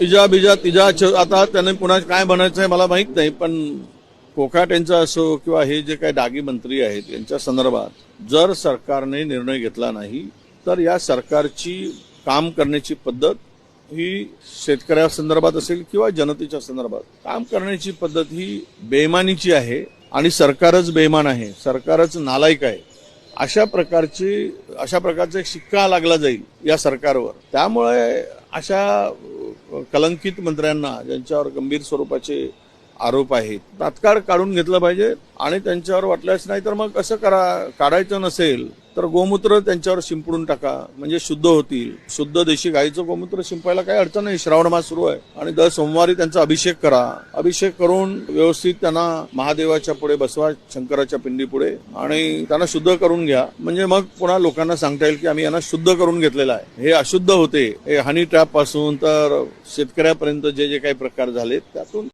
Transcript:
इजा बिजा तिजा आता त्यांनी पुन्हा काय बनायचं आहे मला माहीत नाही पण कोकाट यांचा असो किंवा हे जे काही डागी मंत्री आहेत यांच्या संदर्भात जर सरकारने निर्णय घेतला नाही तर या सरकारची काम करण्याची पद्धत ही शेतकऱ्या संदर्भात असेल किंवा जनतेच्या संदर्भात. काम करण्याची पद्धत ही बेमानीची आहे आणि सरकारच बेमान आहे सरकारच नालायक आहे. अशा प्रकारची अशा प्रकारचा एक शिक्का लागला जाईल या सरकारवर. त्यामुळे अशा कलंकित मंत्र्यांना ज्यांच्यावर गंभीर स्वरूपाचे आरोप आहेत तात्काळ काढून घेतलं पाहिजे आणि त्यांच्यावर वाटल्यास नाही तर मग कसं करा काढायचं नसेल तर गोमूत्र त्यांच्यावर शिंपडून टाका. म्हणजे शुद्ध होतील. शुद्ध देशी गाईचं गोमूत्र शिंपायला काही अडचण नाही. श्रावण मास सुरू आहे. आणि दर सोमवारी त्यांचा अभिषेक करा. अभिषेक करून व्यवस्थित त्यांना महादेवाच्या पुढे बसवा शंकराच्या पिंडी पुढे आणि त्यांना शुद्ध करून घ्या. म्हणजे मग पुन्हा लोकांना सांगता येईल की आम्ही यांना शुद्ध करून घेतलेलं आहे. हे अशुद्ध होते. हे हनी ट्रॅपपासून तर शेतकऱ्यापर्यंत जे जे काही प्रकार झाले त्यातून